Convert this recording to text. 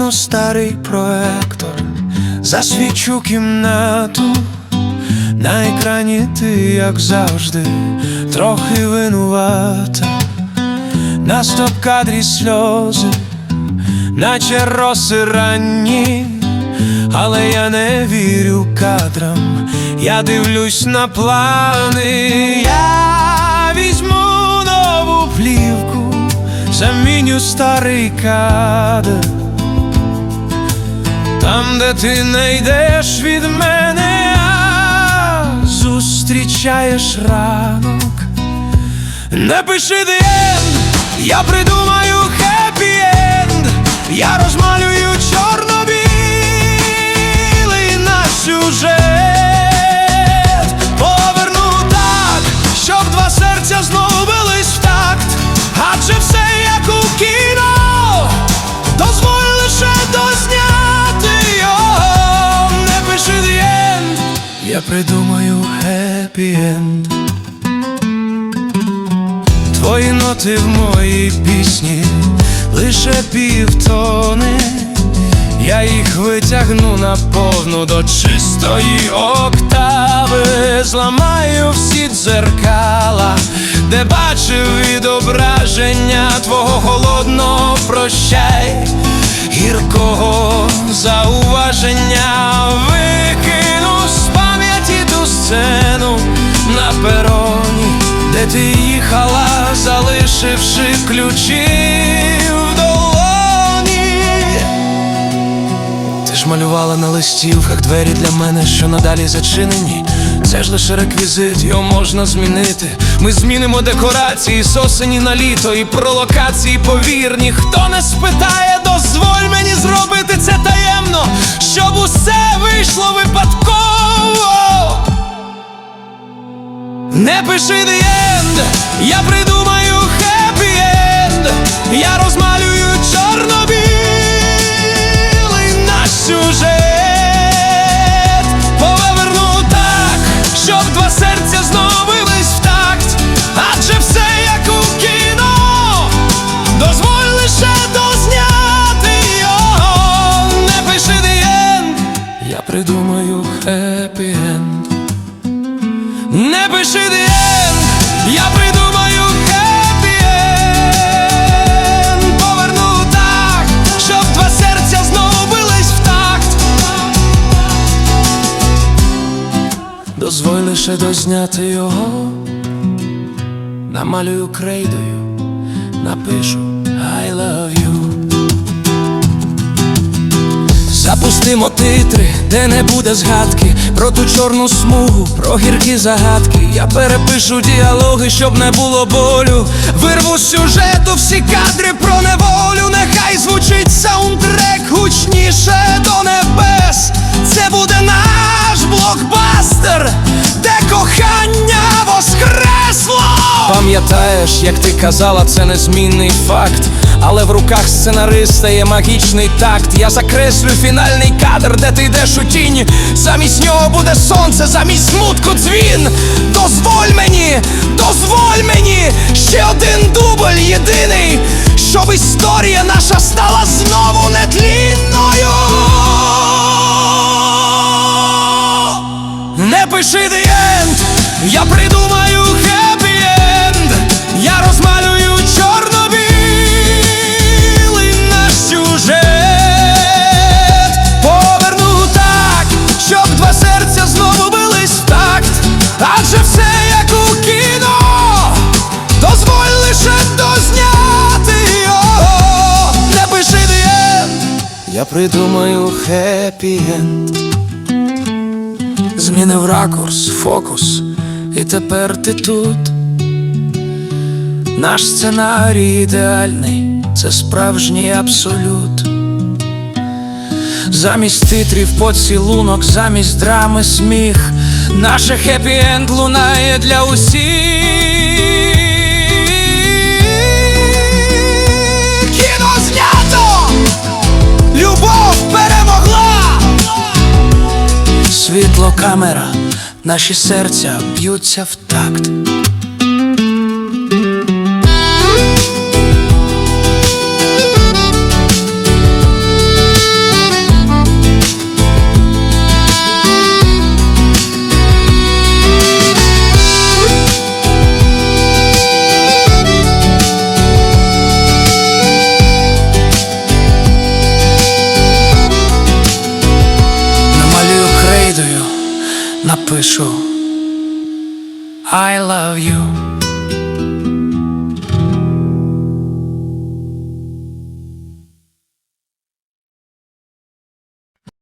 Вімкну старий проектор, засвічу кімнату. На екрані ти, як завжди, трохи винувата. На стоп-кадрі сльози, наче роси ранні, але я не вірю кадрам, я дивлюсь на плани, я візьму нову плівку, заміню старий кадр. Там, де ти не йдеш від мене, а зустрічаєш ранок. Не пиши end, я придумаю хеппі енд Я розмалюю чорно-білий придумаю хеппі енд Твої ноти в моїй пісні лише півтони, я їх витягну наповну до чистої октави, зламаю всі дзеркала, де бачив відображення твого холодного прощай, гіркого ти їхала, залишивши ключі в долоні. Ти ж малювала на листівках двері для мене, що надалі зачинені. Це ж лише реквізит, його можна змінити. Ми змінимо декорації з осені на літо і про локації повірні. Хто не спитає, дозволь мені зробити це таємно, щоб усе вийшло випадково. Не пиши the end, я придумаю хеппі енд Я розмалюю чорно-білий наш сюжет. Поверну так, щоб два серця знову бились в такт. Адже все як у кіно Дозволь лише дозняти його. Не пиши the end, я придумаю хеппі енд не пиши the я придумаю хеппі енд Поверну так, щоб два серця знову бились в такт. Дозволь лише дозняти його. Намалюю крейдою, напишу I love you Запустимо титри, де не буде згадки Про ту чорну смугу, про гіркі загадки. Я перепишу діалоги, щоб не було болю. Вирву з сюжету всі кадри про неволю. Нехай звучить саундтрек Пам'ятаєш, як ти казала, це незмінний факт але в руках сценариста є магічний такт. Я закреслю фінальний кадр, де ти йдеш у тінь. Замість нього буде сонце, замість смутку дзвін. Дозволь мені, дозволь мені ще один дубль єдиний, щоб історія наша стала знову нетлінною. Не пиши the end, я придумаю я придумаю хеппі енд Змінив ракурс, фокус, і тепер ти тут. Наш сценарій ідеальний, це справжній абсолют. Замість титрів поцілунок, замість драми сміх, наше хеппі-енд лунає для усіх. Світло, камера, наші серця б'ються в такт. I love you.